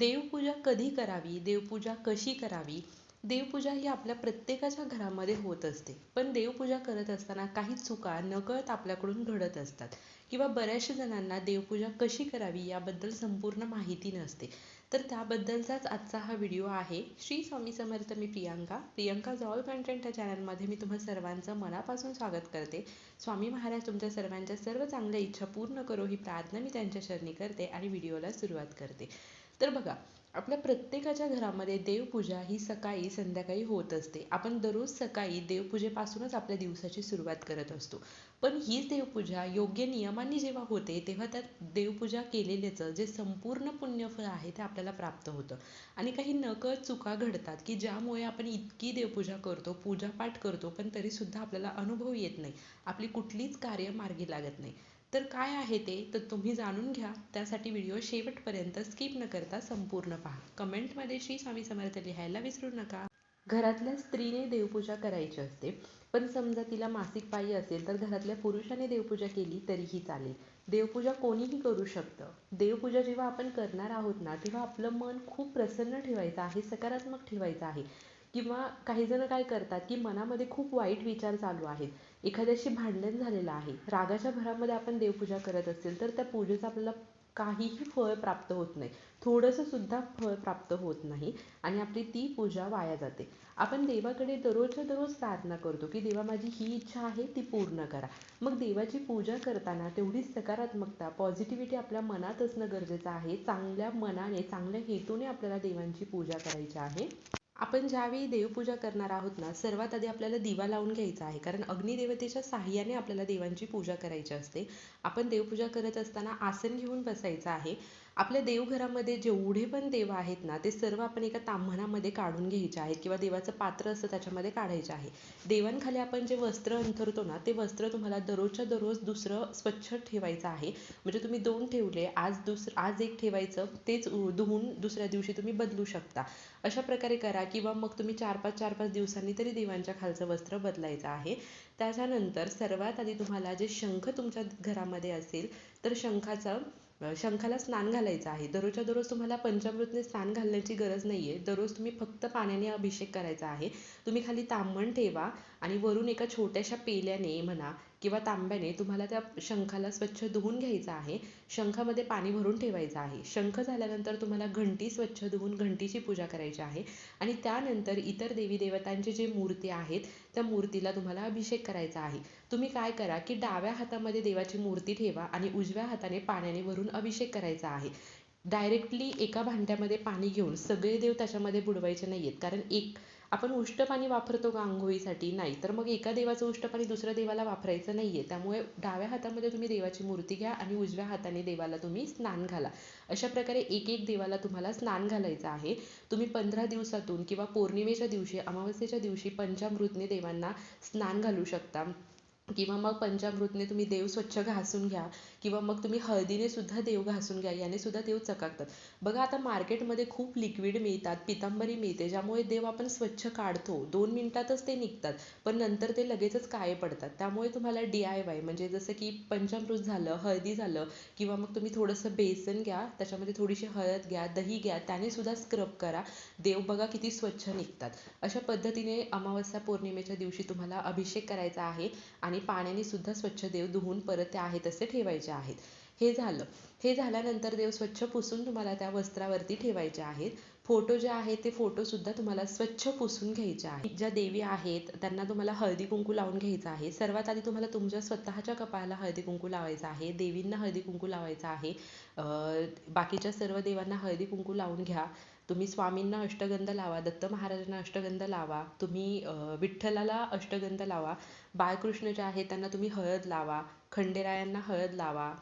देवपूजा कधी करावी? देवपूजा कशी करावी? देवपूजा ही आपल्या प्रत्येकाच्या घरामध्ये होत असते. पण देवपूजा करत असताना काही चुका नकळत आपल्याकडून घडत असतात. किंवा बऱ्याचशा जणांना देवपूजा कशी करावी याबद्दल संपूर्ण माहिती नसते. तर त्याबद्दलचाच आजचा हा व्हिडिओ आहे. श्री स्वामी समर्थ मी प्रियांका. प्रियांका जॉल कंटेंट या चॅनलमध्ये मी तुम्हा सर्वांचं मनापासून स्वागत करते. स्वामी महाराज तुमच्या सर्वांच्या सर्व चांगल्या इच्छा पूर्ण करो ही प्रार्थना मी त्यांच्या चरणी करते आणि व्हिडिओला सुरुवात करते. तर बघा आपल्या प्रत्येकाच्या घरामध्ये देवपूजा ही सकाळी संध्याकाळी होत असते. आपण दररोज सकाळी देवपूजेपासूनच आपल्या दिवसाची सुरुवात करत असतो. पण हीच देवपूजा योग्य नियमांनी जेव्हा होते तेव्हा त्यात देवपूजा केलेल्याचं जे संपूर्ण पुण्यफळ आहे ते आपल्याला प्राप्त होतं. आणि काही नकळत चुका घडतात की ज्यामुळे आपण इतकी देवपूजा करतो पूजापाठ करतो पण तरीसुद्धा आपल्याला अनुभव येत नाही. आपली कुठलीच कार्य मार्गी लागत नाही. तर काय आहे ते तर तुम्ही जाणून घ्या. त्यासाठी व्हिडिओ शेवटपर्यंत स्किप न करता संपूर्ण पहा. कमेंटमध्ये श्री स्वामी समर्थ लिहायला विसरू नका. घरातल्या स्त्रीने देवपूजा करायची असते पण समजा तिला मासिक पायी असेल तर घरातल्या पुरुषाने देवपूजा केली तरीही चालेल. देवपूजा कोणीही करू शकतं. देवपूजा जेव्हा आपण करणार आहोत ना तेव्हा आपलं मन खूप प्रसन्न ठेवायचं आहे सकारात्मक ठेवायचं आहे. किंवा काही जण काय करतात की मनामध्ये खूप वाईट विचार चालू आहेत. एखाद्याशी भांडण झालेलं आहे रागाच्या भरामध्ये आपण देवपूजा करत असेल तर त्या पूजेचं आपल्याला काहीही फळ प्राप्त होत नाही. थोडंसं सुद्धा फळ प्राप्त होत नाही आणि आपली ती पूजा वाया जाते. आपण देवाकडे दररोजच्या दररोज प्रार्थना करतो की देवा माझी ही इच्छा आहे ती पूर्ण करा. मग देवाची पूजा करताना तेवढी सकारात्मकता पॉझिटिव्हिटी आपल्या मनात असणं गरजेचं आहे. चांगल्या मनाने चांगल्या हेतूने आपल्याला देवांची पूजा करायची आहे. आपण ज्यावेळी देवपूजा करणार आहोत ना सर्वात आधी आपल्याला दिवा लावून घ्यायचा आहे. कारण अग्निदेवतेच्या साह्याने आपल्याला देवांची पूजा करायची असते. आपण देवपूजा करत असताना आसन घेऊन बसायचं आहे. आपल्या देवघरामध्ये जेवढे पण देव आहेत ना ते सर्व आपण एका ताम्हणामध्ये काढून घ्यायचे आहेत किंवा देवाचं पात्र असतं त्याच्यामध्ये काढायचे आहे. देवांखाली आपण जे वस्त्र अंथरतो ना ते वस्त्र तुम्हाला दररोजच्या दररोज दुसरं स्वच्छ ठेवायचं आहे. म्हणजे तुम्ही दोन ठेवले आज दुसरं आज एक ठेवायचं तेच धुवून दुसऱ्या दिवशी तुम्ही बदलू शकता. अशा प्रकारे करा किंवा मग तुम्ही चार पाच चार पाच दिवसांनी तरी देवांच्या खालचं वस्त्र बदलायचं आहे. त्याच्यानंतर सर्वात आधी तुम्हाला जे शंख तुमच्या घरामध्ये असेल तर शंखाचं शंखाला स्नान घालायचं आहे. दररोजच्या दररोज तुम्हाला पंचामृतने स्नान घालण्याची गरज नाही आहे दररोज तुम्ही फक्त पाण्याने अभिषेक करायचा आहे. तुम्ही खाली तांबण ठेवा आणि वरून एका छोट्याशा पेल्याने म्हणा किंवा तांब्याने तुम्हाला त्या शंखाला स्वच्छ धुवून घ्यायचं आहे. शंखामध्ये पाणी भरून ठेवायचं आहे. शंख झाल्यानंतर तुम्हाला घंटी स्वच्छ धुवून घंटीची पूजा करायची आहे. आणि त्यानंतर इतर देवी देवतांची जे मूर्ती आहेत त्या मूर्तीला तुम्हाला अभिषेक करायचा आहे. तुम्ही काय करा की डाव्या हातामध्ये देवाची मूर्ती ठेवा आणि उजव्या हाताने पाण्याने भरून अभिषेक करायचा आहे. डायरेक्टली एका भांड्यामध्ये पाणी घेऊन सगळे देव त्याच्यामध्ये बुडवायचे नाही आहेत कारण एक आपण उष्ट पाणी वापरतो का आंघोळीसाठी? नाही. तर मग एका देवाचं उष्ट पाणी दुसऱ्या देवाला वापरायचं नाही आहे त्यामुळे डाव्या हातामध्ये तुम्ही देवाची मूर्ती घ्या आणि उजव्या हाताने देवाला तुम्ही स्नान घाला. अशा प्रकारे एक एक देवाला तुम्हाला स्नान घालायचं आहे. तुम्ही पंधरा दिवसातून किंवा पौर्णिमेच्या दिवशी अमावस्येच्या दिवशी पंचामृतने देवांना स्नान घालू शकता. किंवा मग पंचामृतने तुम्ही देव स्वच्छ घासून घ्या किंवा मग तुम्ही हळदीने सुद्धा देव घासून घ्या याने सुद्धा देव चकाकतात. बघा आता मार्केटमध्ये खूप लिक्विड मिळतात पितांबरी मिळते ज्यामुळे देव आपण स्वच्छ काढतो. दोन मिनिटातच ते निघतात पण नंतर ते लगेचच काळे पडतात. त्यामुळे तुम्हाला डी आय वाय म्हणजे जसं की पंचामृत झालं हळदी झालं किंवा मग तुम्ही थोडंसं बेसन घ्या त्याच्यामध्ये थोडीशी हळद घ्या दही घ्या त्याने सुद्धा स्क्रब करा. देव बघा किती स्वच्छ निघतात. अशा पद्धतीने अमावस्या पौर्णिमेच्या दिवशी तुम्हाला अभिषेक करायचा आहे आणि पाण्याने सुद्धा स्वच्छ देव धुवून परत ते आहे तसे ठेवायचे आहेत. हे झालं. हे झाल्यानंतर देव स्वच्छ पुसून तुम्हाला त्या वस्त्रावरती ठेवायचे आहेत. फोटो जे आहेत ते फोटो सुद्धा तुम्हाला स्वच्छ पुसून घ्यायचे आहेत. ज्या देवी आहेत त्यांना तुम्हाला हळदी कुंकू लावून घ्यायचं आहे. सर्वात आधी तुम्हाला तुमच्या स्वतःच्या कपाळाला हळदी कुंकू लावायचं आहे. देवींना हळदी कुंकू लावायचं आहे. बाकीच्या सर्व देवांना हळदी कुंकू लावून घ्या. तुम्ही स्वामींना अष्टगंध लावा दत्त महाराजांना अष्टगंध लावा तुम्ही विठ्ठलाला अष्टगंध लावा बाळकृष्ण जे आहेत त्यांना तुम्ही हळद लावा खंडेरायांना हळद लावा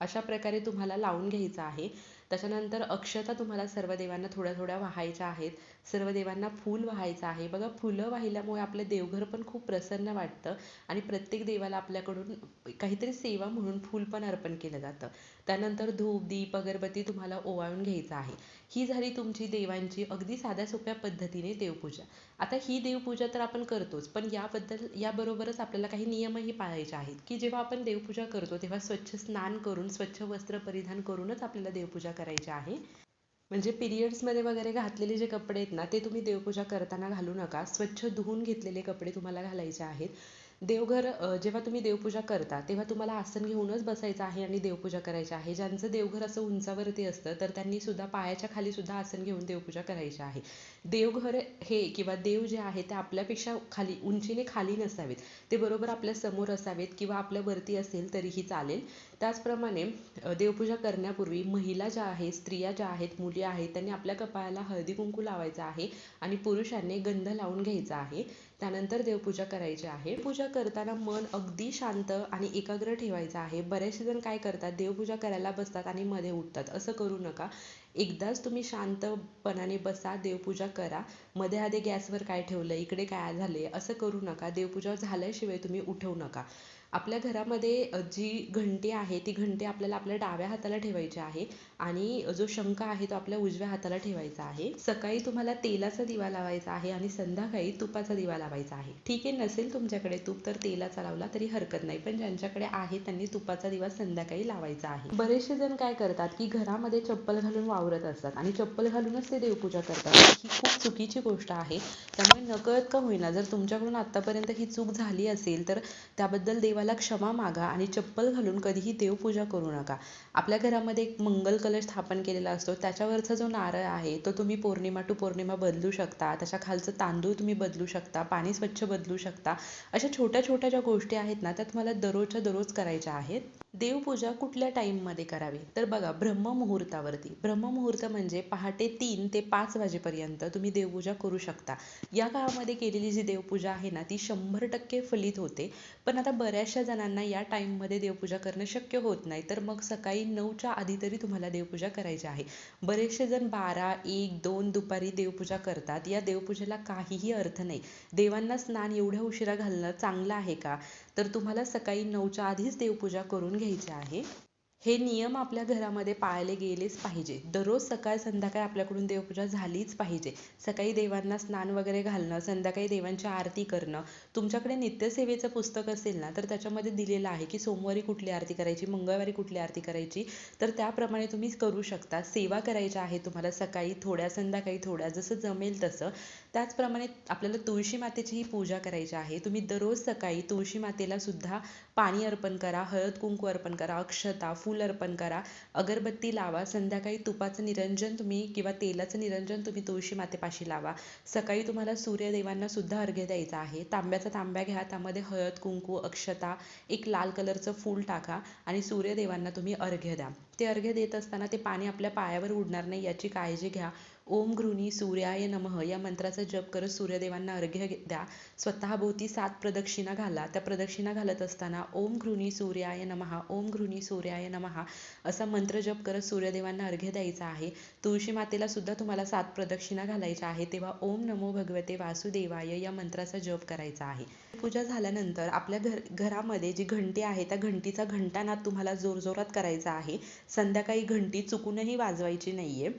अशा प्रकारे तुम्हाला लावून घ्यायचं आहे. त्याच्यानंतर अक्षता तुम्हाला सर्व देवांना थोड्या थोड्या वाहायच्या आहेत. सर्व देवांना फूल वाहायचं आहे. बघा फुलं वाहिल्यामुळे आपलं देवघर पण खूप प्रसन्न वाटतं आणि प्रत्येक देवाला आपल्याकडून काहीतरी सेवा म्हणून फूल पण अर्पण केलं जातं. त्यानंतर धूप दीप अगरबत्ती तुम्हाला ओवाळून घ्यायचं आहे. ही झाली तुमची देवांची अगदी साध्या सोप्या पद्धतीने देवपूजा. आता ही देवपूजा तर आपण करतोच पण याबद्दल याबरोबरच आपल्याला काही नियमही पाळायचे आहेत की जेव्हा आपण देवपूजा करतो तेव्हा स्वच्छ स्नान करून स्वच्छ वस्त्र परिधान करूनच आपल्याला देवपूजा करायची आहे. म्हणजे पिरियड्समध्ये वगैरे घातलेले जे कपडे आहेत ना ते तुम्ही देवपूजा करताना घालू नका. स्वच्छ धुवून घेतलेले कपडे तुम्हाला घालायचे आहेत. देवघर जेव्हा तुम्ही देवपूजा करता तेव्हा तुम्हाला आसन घेऊनच बसायचं आहे आणि देवपूजा करायची आहे. ज्यांचं देवघर असं उंचावरती असतं तर त्यांनी सुद्धा पायाच्या खाली सुद्धा आसन घेऊन देवपूजा करायची आहे. देवघर हे किंवा देव जे आहे ते आपल्यापेक्षा खाली उंचीने खाली नसावेत. ते बरोबर आपल्यासमोर असावेत किंवा आपल्या वरती असेल तरीही चालेल. त्याचप्रमाणे देवपूजा करण्यापूर्वी महिला ज्या आहेत स्त्रिया ज्या आहेत मुली आहेत त्यांनी आपल्या कपाळाला हळदी कुंकू लावायचा आहे आणि पुरुषांनी गंध लावून घ्यायचा आहे. त्यानंतर देवपूजा करायची आहे. पूजा करताना मन अगदी शांत आणि एकाग्र ठेवायचं आहे. बरेचसे जण काय करतात देवपूजा करायला बसतात आणि मध्ये उठतात. असं करू नका. एकदाच तुम्ही शांतपणाने बसा देवपूजा करा. मध्ये आधी गॅसवर काय ठेवलं इकडे काय झाले असं करू नका. देवपूजा झाल्याशिवाय तुम्ही उठवू नका. आपल्या घरामध्ये जी घंटी आहे ती घंटी आपल्याला आपल्या डाव्या हाताला ठेवायची आहे आणि जो शंख आहे तो आपल्या उजव्या हाताला ठेवायचा आहे. सकाळी तुम्हाला तेलाचा दिवा लावायचा आहे आणि संध्याकाळी तुपाचा दिवा लावायचा आहे. ठीक आहे नसेल तुमच्याकडे तूप तर तेलाचा लावला तरी हरकत नाही पण ज्यांच्याकडे आहे त्यांनी तुपाचा दिवा संध्याकाळी लावायचा आहे. बरेचसे जण काय करतात की घरामध्ये चप्पल घालून वावरत असतात आणि चप्पल घालूनच ते देवपूजा करतात. ही खूप चुकीची गोष्ट आहे. त्यामुळे नकळत का होईना जर तुमच्याकडून आतापर्यंत ही चूक झाली असेल तर त्याबद्दल देव देवाला क्षमा मागा आणि चप्पल घालून कधीही देवपूजा करू नका. आपल्या घरामध्ये एक मंगल कलश स्थापन केलेला असतो. त्याच्यावरचा जो नारळ आहे तो तुम्ही पौर्णिमा टू पौर्णिमा बदलू शकता. त्याच्या खालचं तांदूळ तुम्ही बदलू शकता. पाणी स्वच्छ बदलू शकता. अशा छोट्या छोट्या ज्या गोष्टी आहेत ना त्या तुम्हाला दररोजच्या दररोज करायच्या आहेत. देवपूजा कुठल्या टाईममध्ये करावी? तर बघा ब्रह्ममुहूर्तावरती. ब्रह्ममुहूर्त म्हणजे पहाटे तीन ते पाच वाजेपर्यंत तुम्ही देवपूजा करू शकता. या काळामध्ये केलेली जी देवपूजा आहे ना ती शंभर टक्के फलित होते. पण आता बऱ्याचशा जणांना या टाईममध्ये देवपूजा करणं शक्य होत नाही. तर मग सकाळी नऊच्या आधी तरी तुम्हाला देवपूजा करायची आहे. बरेचसे जण बारा एक दोन दुपारी देवपूजा करतात. या देवपूजेला काहीही अर्थ नाही. देवांना स्नान एवढ्या उशिरा घालणं चांगलं आहे का? तर तुम्हाला सकाळी नऊच्या आधीच देवपूजा करून घ्यायची आहे. हे नियम आपल्या घरामध्ये पाळले गेलेच पाहिजे. दररोज सकाळ संध्याकाळ आपल्याकडून देवपूजा झालीच पाहिजे. सकाळी देवांना स्नान वगैरे घालणं संध्याकाळी देवांची आरती करणं तुमच्याकडे नित्यसेवेचं पुस्तक असेल ना तर त्याच्यामध्ये दिलेलं आहे की सोमवारी कुठली आरती करायची मंगळवारी कुठली आरती करायची तर त्याप्रमाणे तुम्ही करू शकता. सेवा करायच्या आहे तुम्हाला सकाळी थोड्या संध्याकाळी थोड्या जसं जमेल तसं. त्याचप्रमाणे आपल्याला तुळशी मातेचीही पूजा करायची आहे. तुम्ही दररोज सकाळी तुळशी मातेला सुद्धा पाणी अर्पण करा हळद कुंकू अर्पण करा अक्षता फूल अर्पण करा. अगरबत्ती लावा. संध्याकाळी तुपाचं निरंजन तुम्ही किंवा तेलाचं निरंजन तुम्ही तुळशी मातेपाशी लावा. सकाळी तुम्हाला सूर्यदेवांना सुद्धा अर्घ्य द्यायचा आहे. तांब्याचा तांब्या घ्या. त्यामध्ये हळद कुंकू अक्षता एक लाल कलरचं फूल टाका आणि सूर्यदेवांना तुम्ही अर्घ्य द्या. ते अर्घ्य देत असताना ते पाणी आपल्या पायावर उडणार नाही याची काळजी घ्या. ओम घृणी सूर्याय नमः. या मंत्राचा जप करत सूर्यदेवांना अर्घ्य द्या. स्वतःभोवती सात प्रदक्षिणा घाला. त्या प्रदक्षिणा घालत असताना ओम घृणी सूर्याय नमः ओम घृणी सूर्याय नमः असा मंत्र जप करत सूर्यदेवांना अर्घ्य द्यायचा आहे. तुळशी मातेला सुद्धा तुम्हाला सात प्रदक्षिणा घालायच्या आहे तेव्हा ओम नमो भगवते वासुदेवाय या मंत्राचा जप करायचा आहे. पूजा झाल्यानंतर आपल्या घर घरामध्ये जी घंटी आहे त्या घंटीचा घंटानाद तुम्हाला जोरजोरात करायचा आहे. संध्याकाळी घंटी चुकूनही वाजवायची नाहीये.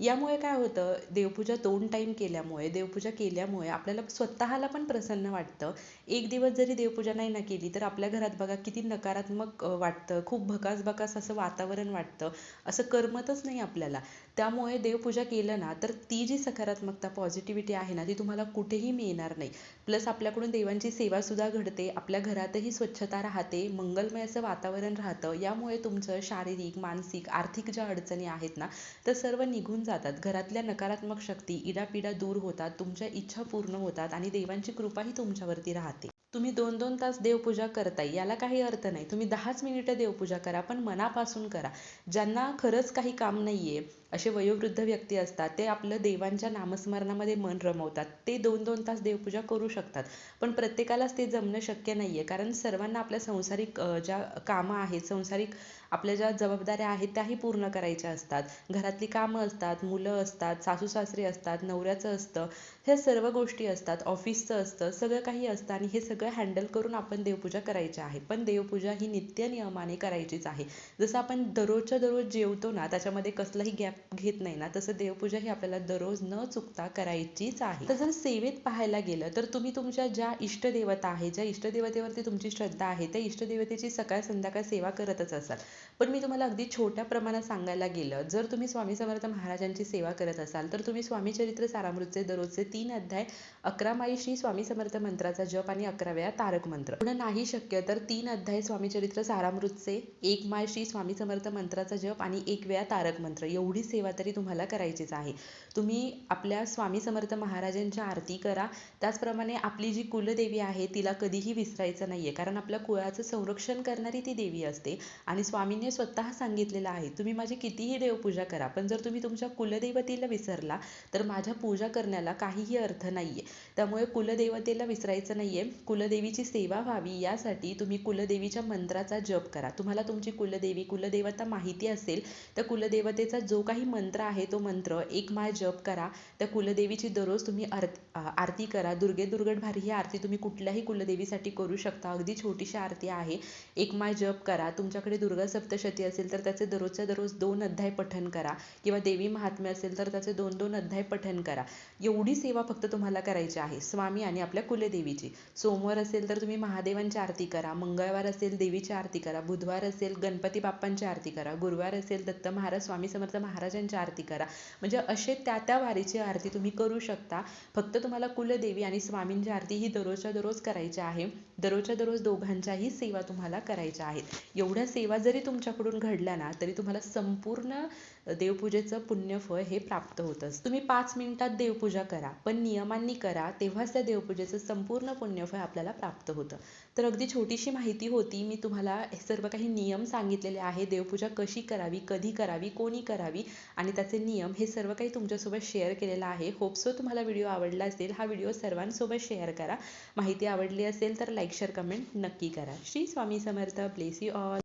यामुळे काय होतं देवपूजा दोन टाईम केल्यामुळे देवपूजा केल्यामुळे आपल्याला स्वतःला पण प्रसन्न वाटतं. एक दिवस जरी देवपूजा नाही ना केली तर आपल्या घरात बघा किती नकारात्मक वाटतं. खूप भकास भकास असं वातावरण वाटतं. असं करमतच नाही आपल्याला. त्यामुळे देवपूजा केलं ना तर ती जी सकारात्मकता पॉझिटिव्हिटी आहे ना ती तुम्हाला कुठेही मिळणार नाही. प्लस आपल्याकडून देवांची सेवासुद्धा घडते. आपल्या घरातही स्वच्छता राहते. मंगलमय असं वातावरण राहतं. यामुळे तुमचं शारीरिक मानसिक आर्थिक ज्या अडचणी आहेत ना तर सर्व निघून जातात. घरातल्या नकारात्मक शक्ती इडापिडा दूर होतात तुमच्या इच्छा पूर्ण होतात आणि देवांची कृपाही तुमच्यावरती राहते. तुम्ही दोन दोन तास देवपूजा करताय याला काही अर्थ नाही. तुम्ही दहाच मिनिटं देवपूजा करा पण मनापासून करा. ज्यांना खरंच काही काम नाहीये असे वयोवृद्ध व्यक्ती असतात ते आपलं देवांच्या नामस्मरणामध्ये मन रमवतात. ते दोन दोन तास देवपूजा करू शकतात. पण प्रत्येकालाच ते जमणं शक्य नाही आहे कारण सर्वांना आपल्या संसारिक ज्या कामं आहेत संसारिक आपल्या ज्या जबाबदाऱ्या आहेत त्याही पूर्ण करायच्या असतात. घरातली कामं असतात मुलं असतात सासू सासरे असतात नवऱ्याचं असतं ह्या सर्व गोष्टी असतात. ऑफिसचं असतं सगळं काही असतं आणि हे सगळं हँडल करून आपण देवपूजा करायची आहे पण देवपूजा ही नित्य नियमाने करायचीच आहे. जसं आपण दररोजच्या दररोज जेवतो ना त्याच्यामध्ये कसलाही गॅप घेत नाही ना तसं देवपूजा ही आपल्याला दररोज न चुकता करायचीच आहे. तर जर सेवेत पाहायला गेलं तर तुम्ही तुमच्या ज्या इष्टदेवता आहे ज्या इष्टदेवतेवरती तुमची श्रद्धा आहे त्या इष्टदेवतेची सकाळ संध्याकाळ सेवा करतच असाल. पण मी तुम्हाला अगदी छोट्या प्रमाणात सांगायला गेलं जर तुम्ही स्वामी समर्थ महाराजांची सेवा करत असाल तर तुम्ही स्वामी चरित्र सारामृतचे दररोजचे तीन अध्याय अकरा माई श्री स्वामी समर्थ मंत्राचा जप आणि अकरा वेळा तारक मंत्र. पुन्हा नाही शक्य तर तीन अध्याय स्वामी चरित्र सारामृतचे एक माय श्री स्वामी समर्थ मंत्राचा जप आणि एक वेळा तारक मंत्र. एवढी सेवा तरी तुम्हाला करायचीच आहे. तुम्ही आपल्या स्वामी समर्थ महाराजांच्या आरती करा. त्याचप्रमाणे आपली जी कुलदेवी आहे तिला कधीही विसरायचं नाहीये. कारण आपल्या कुळाचं संरक्षण करणारी ती देवी असते. आणि स्वामींनी स्वतः सांगितलेलं आहे तुम्ही माझी कितीही देवपूजा करा पण जर तुम्ही तुमच्या कुलदेवतेला विसरला तर माझ्या पूजा करण्याला काहीही अर्थ नाहीये. त्यामुळे कुलदेवतेला विसरायचं नाही आहे कुलदेवीची सेवा व्हावी यासाठी तुम्ही कुलदेवीच्या मंत्राचा जप करा. तुम्हाला तुमची कुलदेवी कुलदेवता माहिती असेल तर कुलदेवतेचा जो काही मंत्र आहे तो मंत्र एक माळ जप करा. त्या कुलदेवीची दररोज तुम्ही आरती करा. दुर्गे दुर्गट भारी ही आरती तुम्ही कुठल्याही कुलदेवीसाठी करू शकता. अगदी छोटीशी आरती आहे. एक माळ जप करा. तुमच्याकडे दुर्गा सप्तशती असेल तर त्याचे दररोजच्या दररोज दोन अध्याय पठन करा. किंवा देवी महात्म्य असेल तर त्याचे दोन दोन अध्याय पठन करा. एवढी सेवा फक्त तुम्हाला करायची आहे स्वामी आणि आपल्या कुलदेवीची. सोमवार असेल तर तुम्ही महादेवांची आरती करा. मंगळवार असेल देवीची आरती करा. बुधवार असेल गणपती बाप्पांची आरती करा. गुरुवार असेल दत्त महाराज स्वामी समर्थ महाराज महाराजांची आरती करा. म्हणजे असे त्या त्या वारीची आरती तुम्ही करू शकता. फक्त तुम्हाला कुलदेवी आणि स्वामींची आरती ही दररोजच्या दररोज करायची आहे. दररोजच्या दररोज दोघांच्याही सेवा तुम्हाला करायच्या आहेत. एवढ्या सेवा जरी तुमच्याकडून घडल्या ना तरी तुम्हाला संपूर्ण देवपूजेचं पुण्यफळ हे प्राप्त होतं. तुम्ही पाच मिनिटात देवपूजा करा पण नियमांनी करा तेव्हाच त्या देवपूजेचं संपूर्ण पुण्यफळ आपल्याला प्राप्त होतं. तर अगदी छोटीशी माहिती होती मी तुम्हाला हे सर्व काही नियम सांगितलेले आहे. देवपूजा कशी करावी कधी करावी कोणी करावी आणि त्याचे नियम हे सर्व काही तुमच्यासोबत शेअर केलेलं आहे. होपसो तुम्हाला व्हिडिओ आवडला असेल. हा व्हिडिओ सर्वांसोबत शेअर करा. माहिती आवडली असेल तर लाईक शेअर कमेंट नक्की करा. Shri Swami Samarth. Bless you all